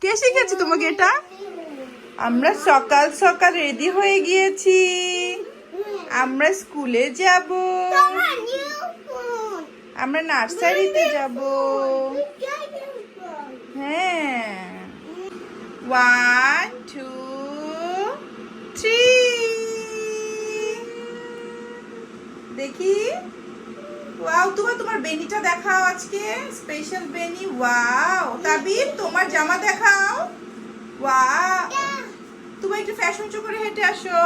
কে শিখেছে তোমাকে এটা? আমরা সকাল সকাল রেডি হয়ে গিয়েছি। আমরা স্কুলে যাব। আমরা নার্সারিতে যাব। হ্যাঁ। ওয়ান টু থ্রি দেখি। ওয়াও তোমার তোমার বেনিটা দেখাও আজকে। স্পেশাল বেনি ওয়াও তাবিব, তোমার জামা দেখাও। ওয়াও তুমি একটু ফ্যাশন শো করে হেঁটে আসো।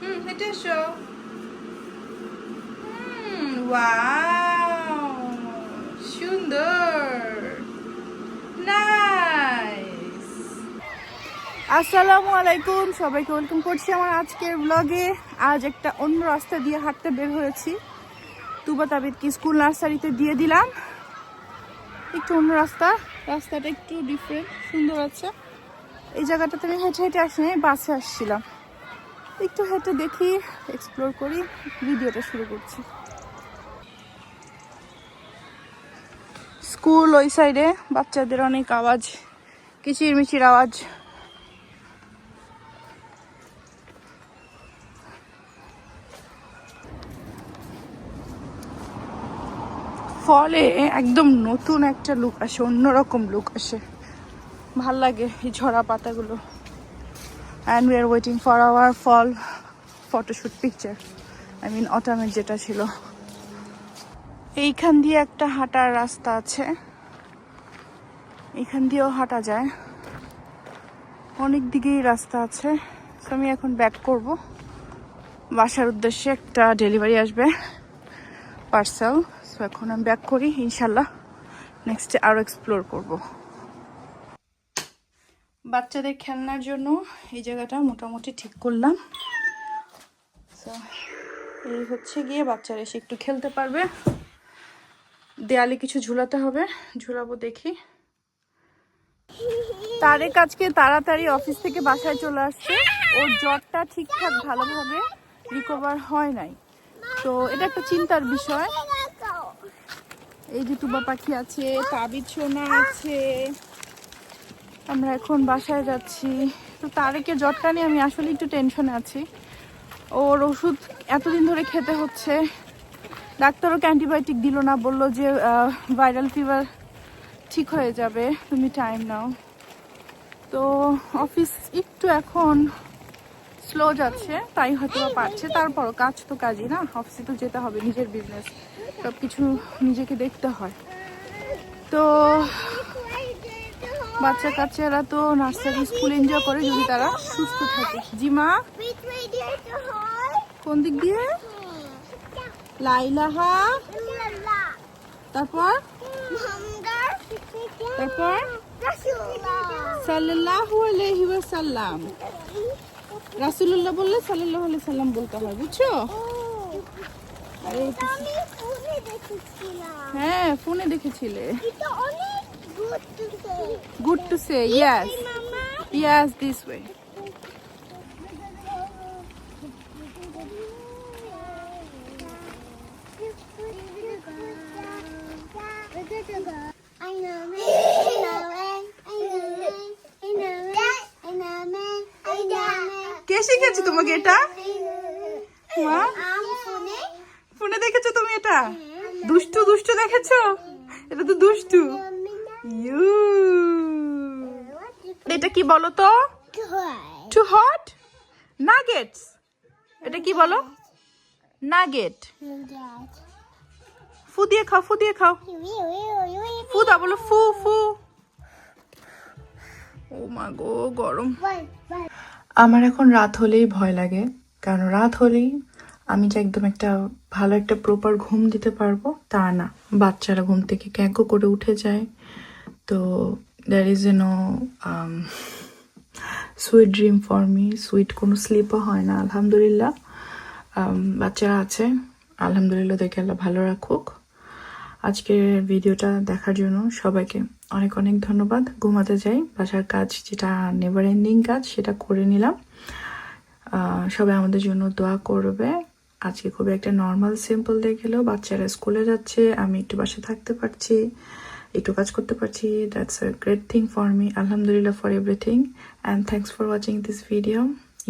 হুম, হেঁটে আসো। হুম ওয়াও সুন্দর। নাইস আসসালামু আলাইকুম। সবাইকে ওয়েলকাম করছি আমার আজকের ব্লগে আজ একটা অন্য রাস্তা দিয়ে হাঁটতে বের হয়েছি। তুবা তাবিদকে স্কুল নার্সারিতে দিয়ে দিলাম। একটু অন্য রাস্তা। রাস্তাটা একটু ডিফারেন্ট সুন্দর আছে। এই জায়গাটাতে আমি হেঁটে হেঁটে আসিনি বাসে আসছিলাম। একটু হেঁটে দেখি এক্সপ্লোর করি, ভিডিওটা শুরু করছি। স্কুল ওই সাইডে বাচ্চাদের অনেক আওয়াজ কিচির মিচির আওয়াজ। ফলে একদম নতুন একটা লুক আসে, অন্যরকম লুক আসে। ভালো লাগে এই ঝরা পাতাগুলো। And we are waiting for our fall photoshoot picture I mean অটামের যেটা ছিল। এইখান দিয়ে একটা হাঁটার রাস্তা আছে। এখান দিয়েও হাঁটা যায়। অনেক দিকেই রাস্তা আছে। আমি এখন ব্যাক করব। বাসার উদ্দেশ্যে একটা ডেলিভারি আসবে। পার্সেল সো এখন আমি ব্যাক করি ইনশাল্লাহ নেক্সটে আরও এক্সপ্লোর করব। বাচ্চাদের খেলনার জন্য এই জায়গাটা মোটামুটি ঠিক করলাম। So, এই হচ্ছে গিয়ে বাচ্চারা এসে একটু খেলতে পারবে। দেয়ালে কিছু ঝুলাতে হবে ঝুলাবো দেখি। তারেক আজকে তাড়াতাড়ি অফিস থেকে বাসায় চলে আসছে। ওর জ্বরটা ঠিকঠাক ভালোভাবে রিকভার হয় নাই। তো এটা একটা চিন্তার বিষয়। এই যে তুবা পাখি আছে তাবিজ আছে। আমরা এখন বাসায় যাচ্ছি। তো তারেকের জ্বরটা নিয়ে আমি আসলে একটু টেনশনে আছি। ওর ওষুধ এতদিন ধরে খেতে হচ্ছে। ডাক্তারও অ্যান্টিবায়োটিক দিল না, বলল যে ভাইরাল ফিভার ঠিক হয়ে যাবে। তুমি টাইম নাও। তো অফিস একটু এখন স্লো যাচ্ছে, তাই হয়তো পারছে। তারপরও কাজ তো কাজই না অফিসে তো যেতে হবে নিজের বিজনেস সব কিছু নিজেকে দেখতে হয়। তো বাচ্চা কাচ্চারা তো নার্সারি, স্কুল এনজয় করে যদি তারা সুস্থ থাকে। জিমা কোন দিক দিয়ে? লাইলাহা তারপর? তারপর? সাল্লাল্লাহু আলাইহি ওয়াসাল্লাম। রাসূলুল্লাহ বললে সাল্লাহ আলি সাল্লাম বলতে হয় বুঝছ? হ্যাঁ ফোনে দেখেছিলে। Good to say yes yes this way কে শিখেছে তোমাকে এটা? ফোনে দেখেছ তুমি এটা? দুষ্টু দুষ্টু দেখেছ? এটা তো দুষ্টু। ইউ। এটা কি বলো তো? টু হট নাগেটস এটা কি বলো? নাগেট ফু দিয়ে খাও, ফু দিয়ে খাও। ফু দাও, বলো ফু ফু। ও মা গো, গরম। আমার এখন রাত হলেই ভয় লাগে। কারণ রাত হলেই আমি যে একদম একটা ভালো একটা প্রপার ঘুম দিতে পারব, তা না। বাচ্চারা ঘুম থেকে ক্যাঁকো করে উঠে যায়। তো there is a no sweet dream for me sweet কোনো স্লিপও হয় না, আলহামদুলিল্লাহ। বাচ্চারা আছে। আলহামদুলিল্লাহ দেখে আল্লাহ ভালো রাখুক। আজকের ভিডিওটা দেখার জন্য সবাইকে অনেক অনেক ধন্যবাদ। ঘুমাতে যাই, বাসার কাজ যেটা নেভার এন্ডিং কাজ সেটা করে নিলাম। সবাই আমাদের জন্য দোয়া করবে। আজকে খুবই একটা নর্মাল সিম্পল ডে গেল। বাচ্চারা স্কুলে যাচ্ছে, আমি একটু বাসে থাকতে পারছি, একটু কাজ করতে পারছি। That's a great thing for me আলহামদুলিল্লাহ for everything and thanks for watching this video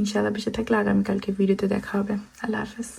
ইনশাআল্লাহ বেঁচে থাকলে আগামীকালকে ভিডিওতে দেখা হবে। আল্লাহ হাফেজ।